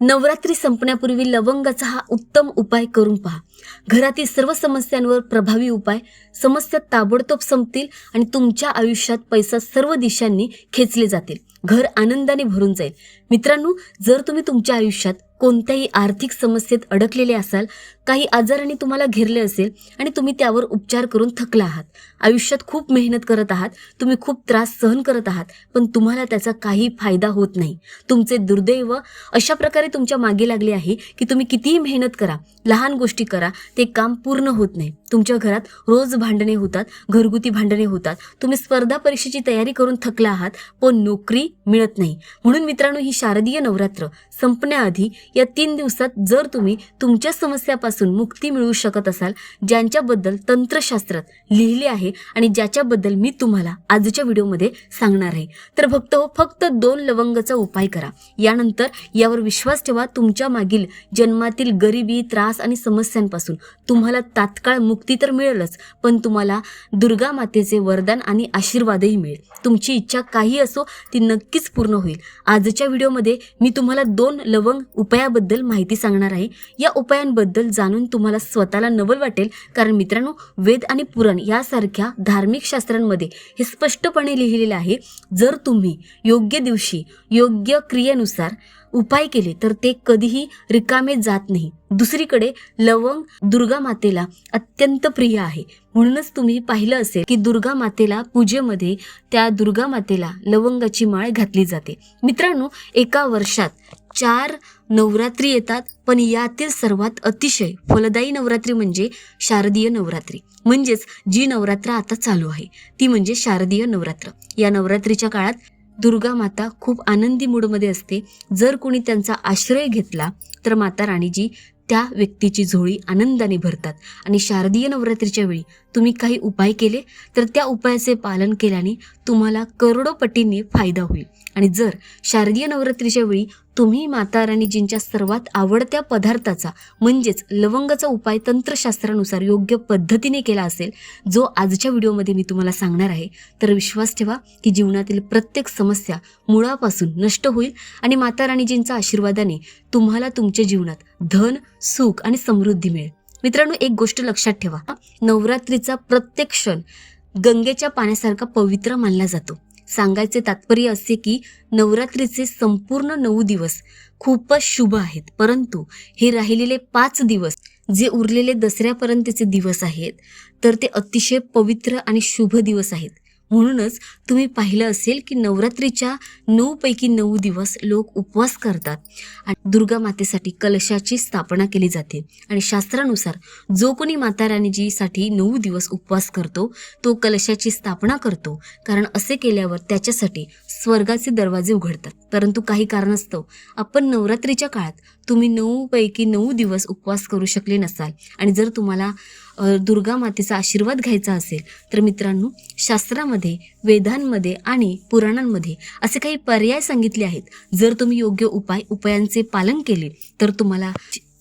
नवरात्री संपण्यापूर्वी लवंगाचा हा उत्तम उपाय करून पहा. घरातील सर्व समस्यांवर प्रभावी उपाय समस्या ताबडतोब संपतील आणि तुमच्या आयुष्यात पैसा सर्व दिशांनी खेचले जातील. घर आनंदाने भरून जाईल. मित्रांनो जर तुम्ही तुमच्या आयुष्यात कोणत्याही आर्थिक समस्येत अडकलेले असाल काही आजाराने तुम्हाला घेरले असेल आणि तुम्ही त्यावर उपचार करून थकला आहात. आयुष्यात खूप मेहनत करत आहात. तुम्ही खूप त्रास सहन करत आहात. पण तुम्हाला त्याचा काही फायदा होत नाही. तुमचे दुर्दैव अशा प्रकारे तुमच्या मागे लागले आहे की तुम्ही कितीही मेहनत करा लहान गोष्टी करा ते काम पूर्ण होत नाही. तुमच्या घरात रोज भांडणे होतात घरगुती भांडणे होतात. तुम्ही स्पर्धा परीक्षेची तयारी करून थकला आहात पण नोकरी मिळत नाही. म्हणून मित्रांनो ही शारदीय नवरात्र संपण्याआधी या तीन दिवसात जर तुम्ही तुमच्या समस्यापासून मुक्ती मिळवू शकत असाल ज्यांच्याबद्दल तंत्रशास्त्रात लिहिले आहे आणि ज्याच्याबद्दल मी तुम्हाला आजच्या व्हिडिओमध्ये सांगणार आहे. तर फक्त हो फक्त दोन लवंगचा उपाय करा. यानंतर यावर विश्वास ठेवा तुमच्या मागील जन्मातील गरिबी त्रास आणि समस्यांपासून तुम्हाला तात्काळ मुक्ती तर मिळेलच पण तुम्हाला दुर्गा मातेचे वरदान आणि आशीर्वादही मिळेल. तुमची इच्छा काही असो ती नक्कीच पूर्ण होईल. आजच्या व्हिडिओमध्ये मी तुम्हाला दोन लवंग उपायाबद्दल माहिती सांगणार आहे. या उपायांबद्दल जाणून तुम्हाला स्वतःला नवल वाटेल. कारण मित्रांनो वेद आणि पुराण यासारख्या धार्मिक शास्त्रांमध्ये हे स्पष्टपणे लिहिलेले आहे जर तुम्ही योग्य दिवशी योग्य क्रियेनुसार उपाय केले तर ते कधीही रिकामे जात नाही. दुसरीकडे लवंग दुर्गा मातेला अत्यंत प्रिय आहे. म्हणूनच तुम्ही पाहिलं असेल की दुर्गा मातेला पूजेमध्ये त्या दुर्गा मातेला लवंगाची माळ घातली जाते. मित्रांनो एका वर्षात चार नवरात्री येतात पण यातील सर्वात अतिशय फलदायी नवरात्री म्हणजे शारदीय नवरात्री. म्हणजेच जी नवरात्र आता चालू आहे ती म्हणजे शारदीय नवरात्र. या नवरात्रीच्या काळात दुर्गा माता खूप आनंदी मूडमध्ये असते. जर कोणी त्यांचा आश्रय घेतला तर माता राणीजी त्या व्यक्तीची झोळी आनंदाने भरतात. आणि शारदीय नवरात्रीच्या वेळी तुम्ही काही उपाय केले? तर त्या उपायाचे पालन केल्याने तुम्हाला करोडोपटींनी फायदा होईल. आणि जर शारदीय नवरात्रीच्या वेळी तुम्ही माता राणीजींच्या सर्वात आवडत्या पदार्थाचा म्हणजेच लवंगाचा उपाय तंत्रशास्त्रानुसार योग्य पद्धतीने केला असेल जो आजच्या व्हिडिओमध्ये मी तुम्हाला सांगणार आहे तर विश्वास ठेवा की जीवनातील प्रत्येक समस्या मुळापासून नष्ट होईल आणि माता राणीजींच्या आशीर्वादाने तुम्हाला तुमच्या जीवनात धन सुख आणि समृद्धी मिळेल. मित्रांनो एक गोष्ट लक्षात ठेवा. नवरात्रीचा प्रत्येक क्षण गंगेच्या पाण्यासारखा पवित्र मानला जातो. सांगायचे तात्पर्य असे की नवरात्रीचे संपूर्ण नऊ दिवस खूपच शुभ आहेत. परंतु हे राहिलेले पाच दिवस जे उरलेले दसऱ्यापर्यंतचे दिवस आहेत तर ते अतिशय पवित्र आणि शुभ दिवस आहेत. म्हणूनच तुम्ही पाहिलं असेल की नवरात्रीच्या नऊपैकी नऊ दिवस लोक उपवास करतात. आणि दुर्गा मातेसाठी कलशाची स्थापना केली जाते. आणि शास्त्रानुसार जो कोणी माता राणीजीसाठी नऊ दिवस उपवास करतो तो कलशाची स्थापना करतो. कारण असे केल्यावर त्याच्यासाठी स्वर्गाचे दरवाजे उघडतात. परंतु काही कारणास्तव आपण नवरात्रीच्या काळात तुम्ही नऊपैकी नऊ दिवस उपवास करू शकले नसाल. आणि जर तुम्हाला दुर्गा मातेचा आशीर्वाद घ्यायचा असेल तर मित्रांनो शास्त्रामध्ये वेदांमध्ये आणि पुराणांमध्ये असे काही पर्याय सांगितले आहेत. जर तुम्ही योग्य उपाय उपायांचे पालन केले तर तुम्हाला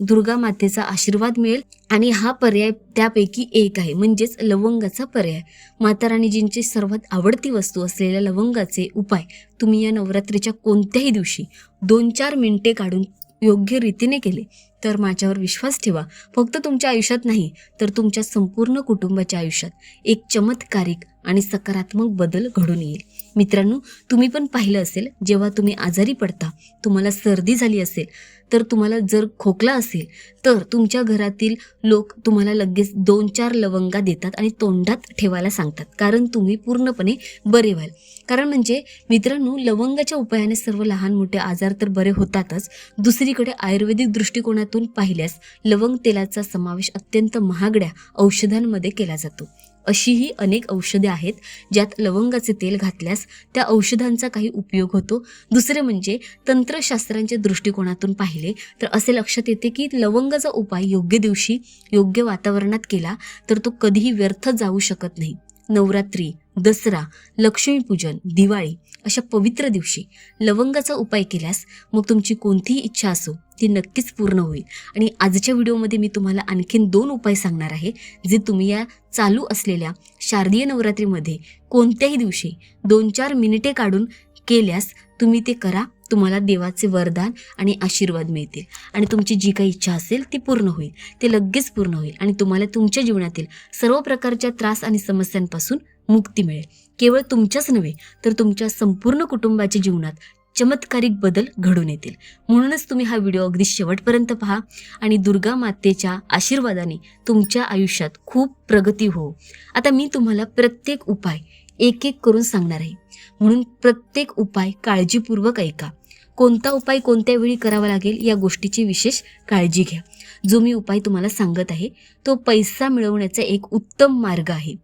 दुर्गा मातेचा आशीर्वाद मिळेल आणि हा पर्याय त्यापैकी एक आहे म्हणजेच लवंगाचा पर्याय. माता राणीजींची सर्वात आवडती वस्तू असलेल्या लवंगाचे उपाय तुम्ही या नवरात्रीच्या कोणत्याही दिवशी दोन चार मिनिटे काढून योग्य रीतीने केले तर माझ्यावर विश्वास ठेवा. फक्त तुमच्या आयुष्यात नाही तर तुमच्या संपूर्ण कुटुंबाच्या आयुष्यात एक चमत्कारिक आणि सकारात्मक बदल घडून येईल. मित्रांनो तुम्ही पण पाहिलं असेल जेव्हा तुम्ही आजारी पडता तुम्हाला सर्दी झाली असेल तर तुम्हाला जर खोकला असेल तर तुमच्या घरातील लोक तुम्हाला लगेच दोन चार लवंगा देतात आणि तोंडात ठेवायला सांगतात. कारण तुम्ही पूर्णपणे बरे व्हाल. कारण म्हणजे मित्रांनो लवंगाच्या उपायाने सर्व लहान मोठे आजार तर बरे होतातच. दुसरीकडे आयुर्वेदिक दृष्टिकोनात दृष्टिकोनातून पाहिल्यास लवंग तेलाचा समावेश अत्यंत महागड्या औषधांमध्ये केला जातो. अशीही अनेक औषधे आहेत ज्यात लवंगाचे तेल घातल्यास त्या औषधांचा काही उपयोग होतो. दुसरे म्हणजे तंत्रशास्त्रांच्या दृष्टिकोनातून पाहिले तर असे लक्षात येते की लवंगाचा उपाय योग्य दिवशी योग्य वातावरणात केला तर तो कधीही व्यर्थ जाऊ शकत नाही. नवरात्री दसरा लक्ष्मीपूजन दिवाळी अशा पवित्र दिवशी लवंगाचा उपाय केल्यास मग तुमची कोणतीही इच्छा असो ती नक्कीच पूर्ण होईल. आणि आजच्या व्हिडिओमध्ये मी तुम्हाला आणखीन दोन उपाय सांगणार आहे जे तुम्ही या चालू असलेल्या शारदीय नवरात्रीमध्ये कोणत्याही दिवशी दोन चार मिनिटे काढून केल्यास तुम्ही ते करा. तुम्हाला देवाचे वरदान आणि आशीर्वाद मिळतील. आणि तुमची जी काही इच्छा असेल ती पूर्ण होईल. ते लगेच पूर्ण होईल आणि तुम्हाला तुमच्या जीवनातील सर्व प्रकारच्या त्रास आणि समस्यांपासून मुक्ती मिळेल. केवळ तुमच्याच नव्हे तर तुमच्या संपूर्ण कुटुंबाच्या जीवनात चमत्कारिक बदल घडून येतील. म्हणूनच तुम्ही हा व्हिडिओ अगदी शेवटपर्यंत पहा आणि दुर्गा मातेच्या आशीर्वादाने तुमच्या आयुष्यात खूप प्रगती हो आता मी तुम्हाला प्रत्येक उपाय एक एक करून सांगणार आहे. म्हणून प्रत्येक उपाय काळजीपूर्वक ऐका. कोणता उपाय कोणत्या वेळी करावा लागेल या गोष्टीची विशेष काळजी घ्या. जो मी उपाय तुम्हाला सांगत आहे तो पैसा मिळवण्याचा एक उत्तम मार्ग आहे.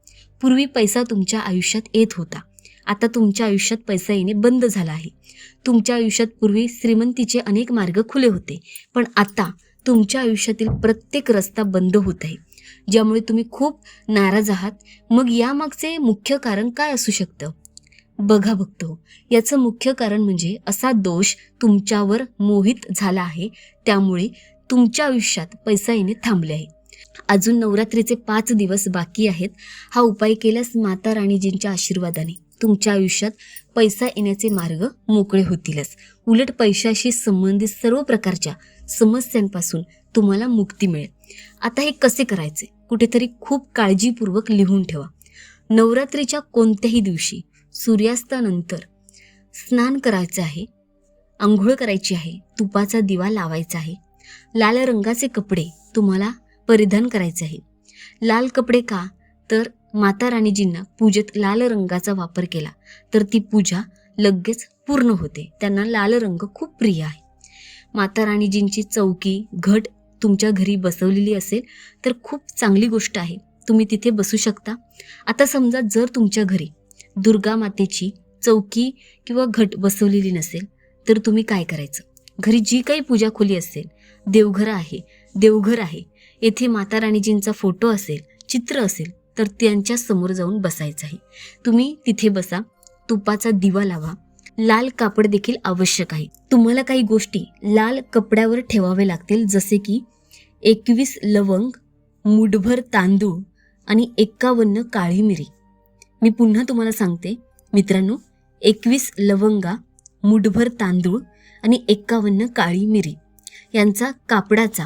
पूर्वी पैसा तुमच्या आयुष्यात येत होता. आता तुमच्या आयुष्यात पैसा येणे बंद झाला आहे. तुमच्या आयुष्यात पूर्वी श्रीमंतीचे अनेक मार्ग खुले होते पण आता तुमच्या आयुष्यातील प्रत्येक रस्ता बंद होत आहे. ज्यामुळे तुम्ही खूप नाराज आहात. मग यामागचे मुख्य कारण काय असू शकतं? बघा बघतो. याचं मुख्य कारण म्हणजे असा दोष तुमच्यावर मोहित झाला आहे त्यामुळे तुमच्या आयुष्यात पैसा येणे थांबले आहे. अजून नवरात्रीचे पाच दिवस बाकी आहेत. हा उपाय केल्यास माता राणीजींच्या आशीर्वादाने तुमच्या आयुष्यात पैसा येण्याचे मार्ग मोकळे होतीलच. उलट पैशाशी संबंधित सर्व प्रकारच्या समस्यांपासून तुम्हाला मुक्ती मिळेल. आता हे कसे करायचे? कुठेतरी खूप काळजीपूर्वक लिहून ठेवा. नवरात्रीच्या कोणत्याही दिवशी सूर्यास्तानंतर स्नान करायचं आहे आंघोळ करायची आहे तुपाचा दिवा लावायचा आहे. लाल रंगाचे कपडे तुम्हाला परिधान करायचे आहे. लाल कपडे का? तर माता राणीजींना पूजेत लाल रंगाचा वापर केला तर ती पूजा लगेच पूर्ण होते. त्यांना लाल रंग खूप प्रिय आहे. माता राणीजींची चौकी घट तुमच्या घरी बसवलेली असेल तर खूप चांगली गोष्ट आहे. तुम्ही तिथे बसू शकता. आता समजा जर तुमच्या घरी दुर्गा मातेची चौकी किंवा घट बसवलेली नसेल तर तुम्ही काय करायचं? घरी जी काही पूजा खोली असेल देवघर आहे देवघर आहे येथे माता राणीजींचा फोटो असेल चित्र असेल तर त्यांच्यासमोर जाऊन बसायचं आहे तुम्ही तिथे बसा तुपाचा दिवा लावा. लाल कापड देखील आवश्यक आहे. तुम्हाला काही गोष्टी लाल कपड्यावर ठेवावे लागतील जसे की एकवीस लवंग मुठभर तांदूळ आणि एक्कावन्न काळी मिरी. मी पुन्हा तुम्हाला सांगते. मित्रांनो एकवीस लवंगा मुठभर तांदूळ आणि एक्कावन्न काळी मिरी यांचा कापडाचा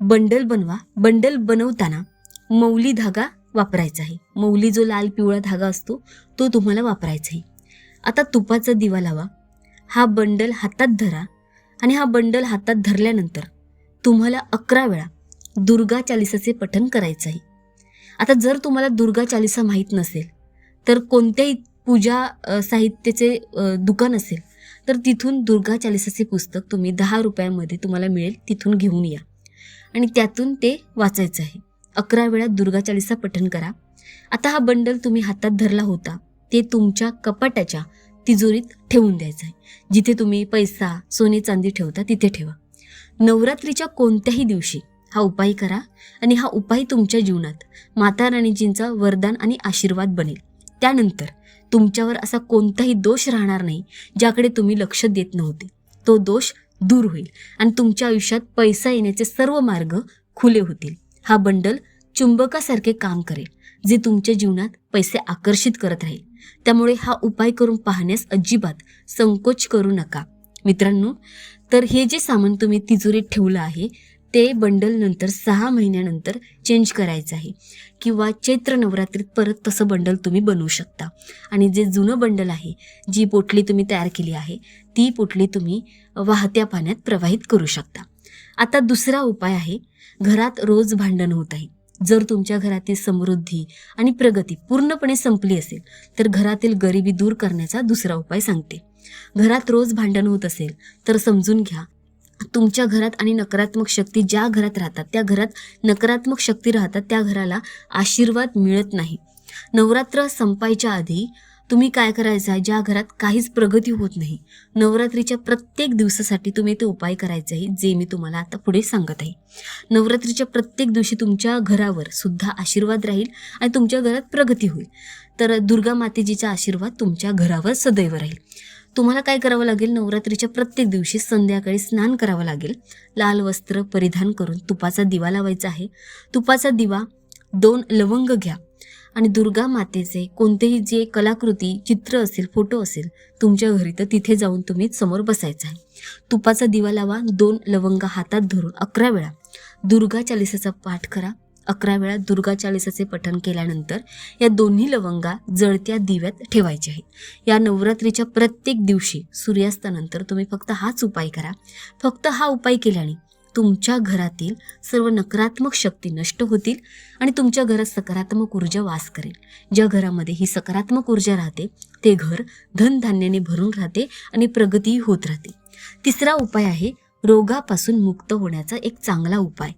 बंडल बनवा. बंडल बनवताना मौली धागा वापरायचा आहे. मौली जो लाल पिवळा धागा असतो तो तुम्हाला वापरायचा आहे. आता तुपाचा दिवा लावा. हा बंडल हातात धरा आणि हा बंडल हातात धरल्यानंतर तुम्हाला अकरा वेळा दुर्गा चालिसाचे पठण करायचं आहे. आता जर तुम्हाला दुर्गा चालिसा माहीत नसेल तर कोणत्याही पूजा साहित्याचे दुकान असेल तर तिथून दुर्गा चालिसाचे पुस्तक तुम्ही दहा रुपयामध्ये तुम्हाला मिळेल तिथून घेऊन या. आणि त्यातून ते वाचायचं आहे. अकरा वेळा दुर्गा चालिसा पठण करा. आता हा बंडल तुम्ही हातात धरला होता ते तुमच्या कपाटाच्या तिजोरीत ठेवून द्यायचं आहे. जिथे तुम्ही पैसा सोने चांदी ठेवता तिथे ठेवा. नवरात्रीच्या कोणत्याही दिवशी हा उपाय करा आणि हा उपाय तुमच्या जीवनात माता राणीजींचा वरदान आणि आशीर्वाद बनेल. त्यानंतर तुमच्यावर असा कोणताही दोष राहणार नाही ज्याकडे तुम्ही लक्ष देत नव्हते. तो दोष दूर होईल आणि तुमच्या आयुष्यात पैसा येण्याचे सर्व मार्ग खुले होतील. हा बंडल चुंबकासारखे काम करेल जे तुमच्या जीवनात पैसे आकर्षित करत राहील. त्यामुळे हा उपाय करून पाहण्यास अजिबात संकोच करू नका. मित्रांनो तर हे जे सामान तुम्ही तिजोरीत ठेवलं आहे ते बंडल नंतर सहा महिन्यानंतर चेंज करायचं आहे. किंवा चैत्र नवरात्रीत परत तसं बंडल तुम्ही बनवू शकता. आणि जे जुनं बंडल आहे जी पोटली तुम्ही तयार केली आहे ती पोटली तुम्ही वाहत्या पाण्यात प्रवाहित करू शकता. आता दुसरा उपाय आहे घरात रोज भांडण होत आहे. जर तुमच्या घरातील समृद्धी आणि प्रगती पूर्णपणे संपली असेल तर घरातील गरिबी दूर करण्याचा दुसरा उपाय सांगते. घरात रोज भांडण होत असेल तर समजून घ्या तुमच्या घरात आणि नकारात्मक शक्ती ज्या घरात राहतात त्या घरात नकारात्मक शक्ती राहतात त्या घराला आशीर्वाद मिळत नाही. नवरात्र संपायच्या आधी तुम्ही काय करायचं? आहे ज्या घरात काहीच प्रगती होत नाही नवरात्रीच्या प्रत्येक दिवसासाठी तुम्ही ते उपाय करायचे आहे जे मी तुम्हाला आता पुढे सांगत आहे. नवरात्रीच्या प्रत्येक दिवशी तुमच्या घरावर सुद्धा आशीर्वाद राहील आणि तुमच्या घरात प्रगती होईल. तर दुर्गा मातेजीचा आशीर्वाद तुमच्या घरावर सदैव राहील. तुम्हाला काय करावं लागेल? नवरात्रीच्या प्रत्येक दिवशी संध्याकाळी स्नान करावं लागेल. लाल वस्त्र परिधान करून तुपाचा दिवा लावायचा आहे. तुपाचा दिवा दोन लवंग घ्या. आणि दुर्गा मातेचे कोणतेही जे कलाकृती चित्र असेल फोटो असेल तुमच्या घरी तर तिथे जाऊन तुम्ही समोर बसायचं आहे. तुपाचा दिवा लावा दोन लवंग हातात धरून अकरा वेळा. दुर्गा चालिसाचा पाठ करा. अकरा वेळा दुर्गा चालिसाचे पठण केल्यानंतर या दोन्ही लवंगा जळत्या दिव्यात ठेवायच्या आहेत. या नवरात्रीच्या प्रत्येक दिवशी सूर्यास्तानंतर तुम्ही फक्त हाच उपाय करा. फक्त हा उपाय केल्याने तुमच्या घरातील सर्व नकारात्मक शक्ती नष्ट होतील आणि तुमच्या घरात सकारात्मक ऊर्जा वास करेल. ज्या घरामध्ये ही सकारात्मक ऊर्जा राहते ते घर धनधान्याने भरून राहते आणि प्रगतीही होत राहते. तिसरा उपाय आहे रोगापासून मुक्त होण्याचा एक चांगला उपाय.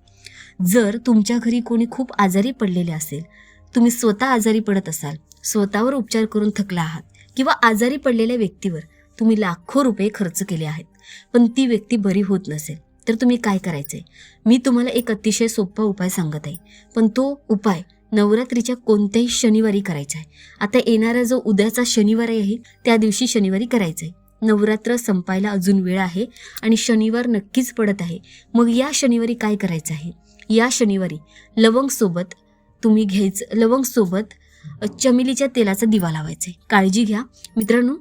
जर तुमच्या घरी कोणी खूप आजारी पडलेले असेल तुम्ही स्वतः आजारी पडत असाल स्वतःवर उपचार करून थकला आहात किंवा आजारी पडलेल्या व्यक्तीवर तुम्ही लाखो रुपये खर्च केले आहेत पण ती व्यक्ती बरी होत नसेल तर तुम्ही काय करायचे मी तुम्हाला एक अतिशय सोपा उपाय सांगत आहे पण तो उपाय नवरात्रीच्या कोणत्याही शनिवारी करायचा आहे. आता येणारा जो उद्याचा शनिवार आहे त्या दिवशी शनिवारी करायचं आहे नवरात्र संपायला अजून वेळ आहे आणि शनिवार नक्कीच पडत आहे. मग या शनिवारी काय करायचं आहे? या शनिवारी लवंगसोबत तुम्ही घ्यायचं लवंगसोबत चमेलीच्या तेलाचा दिवा लावायचा आहे. काळजी घ्या. मित्रांनो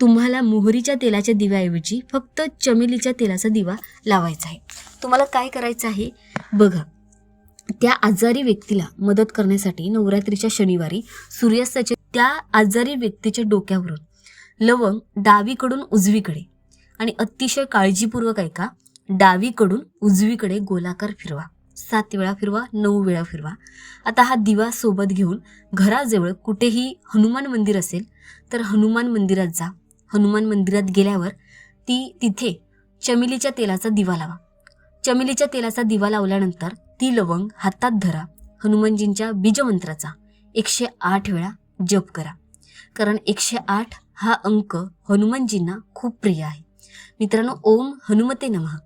तुम्हाला मोहरीच्या तेलाच्या दिव्याऐवजी फक्त चमेलीच्या तेलाचा दिवा लावायचा आहे. तुम्हाला काय करायचं आहे? बघा त्या आजारी व्यक्तीला मदत करण्यासाठी नवरात्रीच्या शनिवारी सूर्यास्ताच्या त्या आजारी व्यक्तीच्या डोक्यावरून लवंग डावीकडून उजवीकडे आणि अतिशय काळजीपूर्वक ऐका डावीकडून उजवीकडे गोलाकार फिरवा. सात वेळा फिरवा नऊ वेळा फिरवा. आता हा दिवा सोबत घेऊन घराजवळ कुठेही हनुमान मंदिर असेल तर हनुमान मंदिरात जा. हनुमान मंदिरात गेल्यावर ती तिथे चमेलीच्या तेलाचा दिवा लावा. चमेलीच्या तेलाचा दिवा लावल्यानंतर ती लवंग हातात धरा. हनुमानजींच्या बीजमंत्राचा एकशे आठ वेळा जप करा. कारण एकशे आठ हा अंक हनुमानजींना खूप प्रिय आहे. मित्रांनो ओम हनुमते नमः.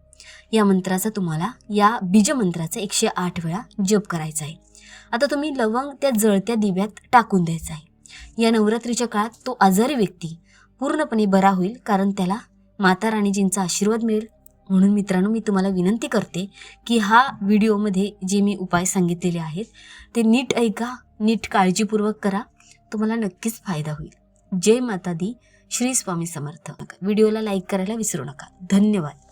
या मंत्राचा तुम्हाला या बीजमंत्राचा एकशे आठ वेळा जप करायचा आहे. आता तुम्ही लवंग त्या जळत्या दिव्यात टाकून द्यायचा आहे. या नवरात्रीच्या काळात तो आजारी व्यक्ती पूर्णपणे बरा होईल कारण त्याला माता राणीजींचा आशीर्वाद मिळेल. म्हणून मित्रांनो मी तुम्हाला विनंती करते की हा व्हिडिओमध्ये जे मी उपाय सांगितलेले आहेत ते नीट ऐका नीट काळजीपूर्वक करा. तुम्हाला नक्कीच फायदा होईल. जय माता दी. श्री स्वामी समर्थ. व्हिडिओला लाईक करायला विसरू नका. धन्यवाद.